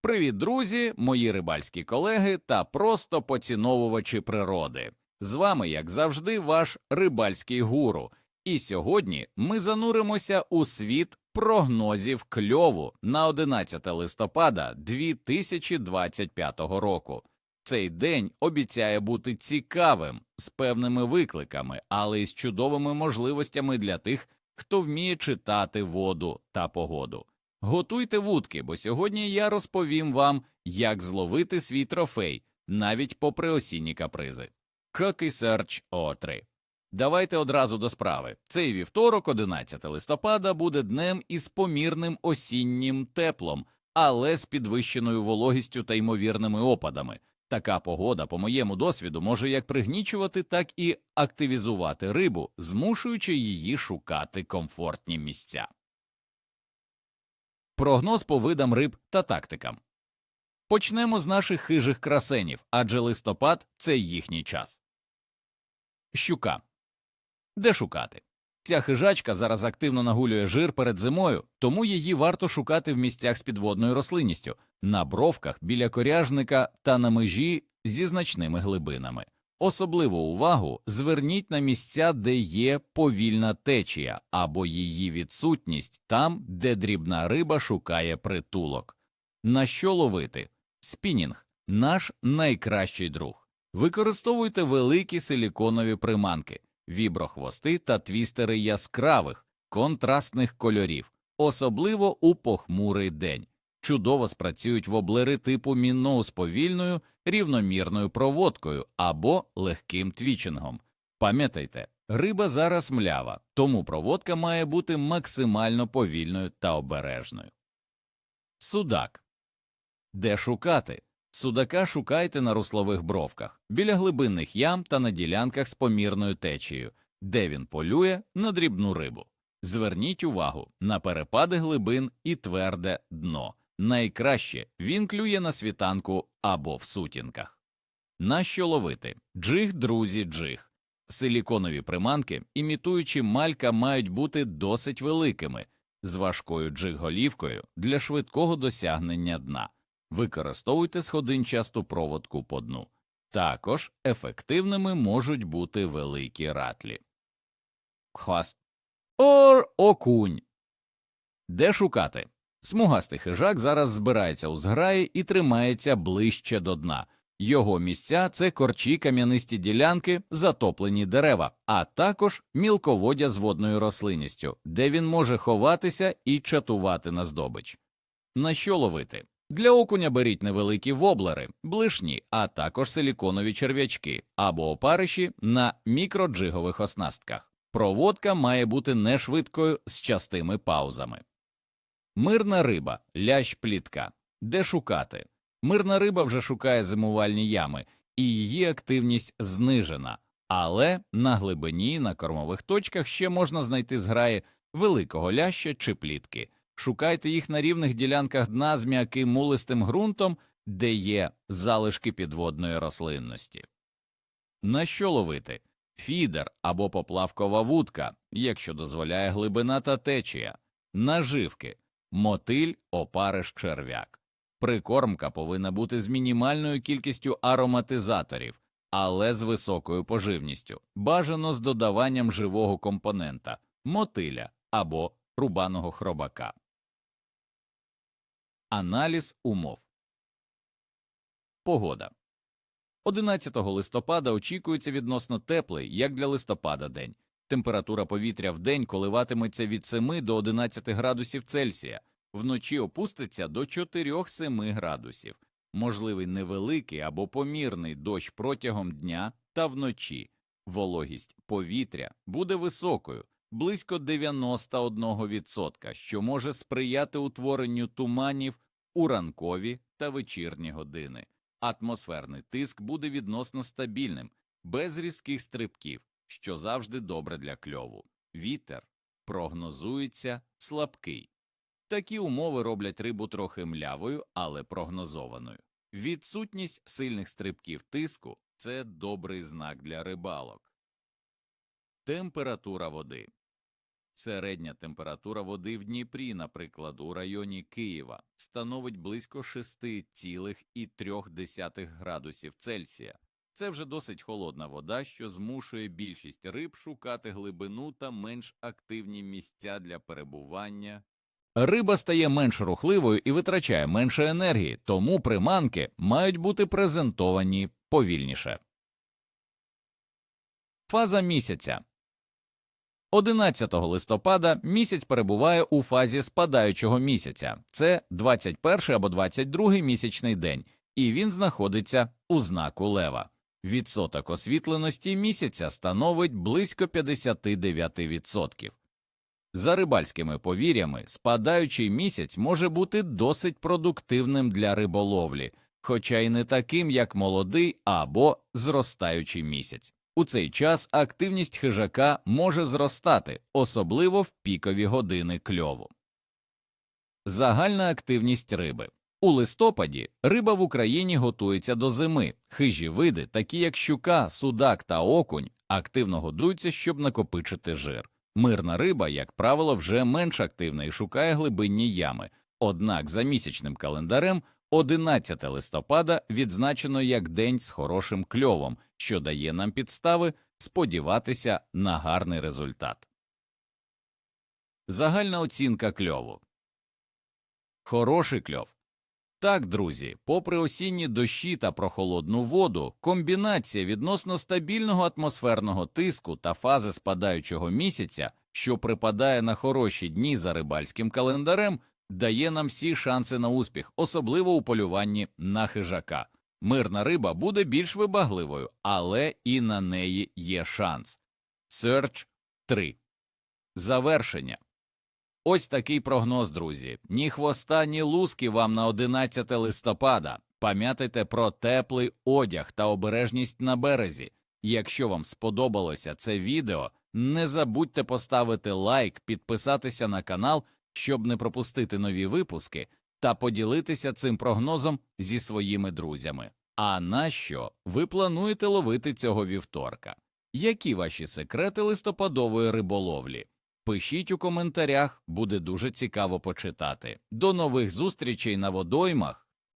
Привіт, друзі, мої рибальські колеги та просто поціновувачі природи. З вами, як завжди, ваш рибальський гуру. І сьогодні ми зануримося у світ прогнозів кльову на 11 листопада 2025 року. Цей день обіцяє бути цікавим, з певними викликами, але й з чудовими можливостями для тих, хто вміє читати воду та погоду. Готуйте вудки, бо сьогодні я розповім вам, як зловити свій трофей, навіть попри осінні капризи. Cookie Search O3 Давайте одразу до справи. Цей вівторок, 11 листопада, буде днем із помірним осіннім теплом, але з підвищеною вологістю та ймовірними опадами. Така погода, по моєму досвіду, може як пригнічувати, так і активізувати рибу, змушуючи її шукати комфортні місця. Прогноз по видам риб та тактикам. Почнемо з наших хижих красенів, адже листопад це їхній час. Щука. Де шукати? Ця хижачка зараз активно нагулює жир перед зимою, тому її варто шукати в місцях з підводною рослинністю, на бровках, біля коряжника та на межі зі значними глибинами. Особливу увагу зверніть на місця, де є повільна течія або її відсутність там, де дрібна риба шукає притулок. На що ловити? Спінінг наш найкращий друг. Використовуйте великі силіконові приманки, віброхвости та твістери яскравих, контрастних кольорів, особливо у похмурий день. Чудово спрацюють воблери типу мінноу з повільною, рівномірною проводкою або легким твічингом. Пам'ятайте, риба зараз млява, тому проводка має бути максимально повільною та обережною. Судак. Де шукати? Судака шукайте на руслових бровках, біля глибинних ям та на ділянках з помірною течією, де він полює на дрібну рибу. Зверніть увагу на перепади глибин і тверде дно. Найкраще він клює на світанку або в сутінках. На що ловити? Джиг, друзі, джиг. Силіконові приманки, імітуючи малька, мають бути досить великими, з важкою джиг-голівкою для швидкого досягнення дна. Використовуйте сходинчасту проводку по дну. Також ефективними можуть бути великі ратлі. Хваст. Ор окунь. Де шукати? Смугастий хижак зараз збирається у зграї і тримається ближче до дна. Його місця це корчі кам'янисті ділянки, затоплені дерева, а також мілководдя з водною рослинністю, де він може ховатися і чатувати на здобич. На що ловити? Для окуня беріть невеликі воблери, блишні, а також силіконові черв'ячки або опариші на мікроджигових оснастках. Проводка має бути не швидкою з частими паузами. Мирна риба, лящ плітка. Де шукати? Мирна риба вже шукає зимувальні ями, і її активність знижена, але на глибині на кормових точках ще можна знайти зграї великого ляща чи плітки. Шукайте їх на рівних ділянках дна з м'яким мулистим ґрунтом, де є залишки підводної рослинності. На що ловити? Фідер або поплавкова вудка, якщо дозволяє глибина та течія, наживки, мотиль, опариш, черв'як. Прикормка повинна бути з мінімальною кількістю ароматизаторів, але з високою поживністю, бажано з додаванням живого компонента мотиля або рубаного хробака. Аналіз умов Погода 11 листопада очікується відносно теплий, як для листопада день. Температура повітря в день коливатиметься від 7 до 11 градусів Цельсія, вночі опуститься до 4-7 градусів, можливий невеликий або помірний дощ протягом дня та вночі. Вологість повітря буде високою, близько 91%, що може сприяти утворенню туманів у ранкові та вечірні години. Атмосферний тиск буде відносно стабільним, без різких стрибків, що завжди добре для кльову. Вітер прогнозується слабкий. Такі умови роблять рибу трохи млявою, але прогнозованою. Відсутність сильних стрибків тиску це добрий знак для рибалок. Температура води Середня температура води в Дніпрі, наприклад, у районі Києва, становить близько 6,3 градусів Цельсія. Це вже досить холодна вода, що змушує більшість риб шукати глибину та менш активні місця для перебування. Риба стає менш рухливою і витрачає менше енергії, тому приманки мають бути презентовані повільніше. Фаза місяця 11 листопада місяць перебуває у фазі спадаючого місяця. Це 21 або 22 місячний день, і він знаходиться у знаку лева. Відсоток освітленості місяця становить близько 59%. За рибальськими повір'ями, спадаючий місяць може бути досить продуктивним для риболовлі, хоча й не таким, як молодий або зростаючий місяць. У цей час активність хижака може зростати, особливо в пікові години кльову. Загальна активність риби у листопаді риба в Україні готується до зими. Хижі види, такі як щука, судак та окунь, активно годуються, щоб накопичити жир. Мирна риба, як правило, вже менш активна і шукає глибинні ями. Однак за місячним календарем 11 листопада відзначено як день з хорошим кльовом, що дає нам підстави сподіватися на гарний результат. Загальна оцінка кльову. Хороший кльов. Так, друзі, попри осінні дощі та прохолодну воду, комбінація відносно стабільного атмосферного тиску та фази спадаючого місяця, що припадає на хороші дні за рибальським календарем, дає нам всі шанси на успіх, особливо у полюванні на хижака. Мирна риба буде більш вибагливою, але і на неї є шанс. Search 3. Завершення. Ось такий прогноз, друзі. Ні хвоста, ні луски вам на 11 листопада. Пам'ятайте про теплий одяг та обережність на березі. Якщо вам сподобалося це відео, не забудьте поставити лайк, підписатися на канал, щоб не пропустити нові випуски, та поділитися цим прогнозом зі своїми друзями. А на що ви плануєте ловити цього вівторка? Які ваші секрети листопадової риболовлі? Пишіть у коментарях, буде дуже цікаво почитати. До нових зустрічей на водоймах.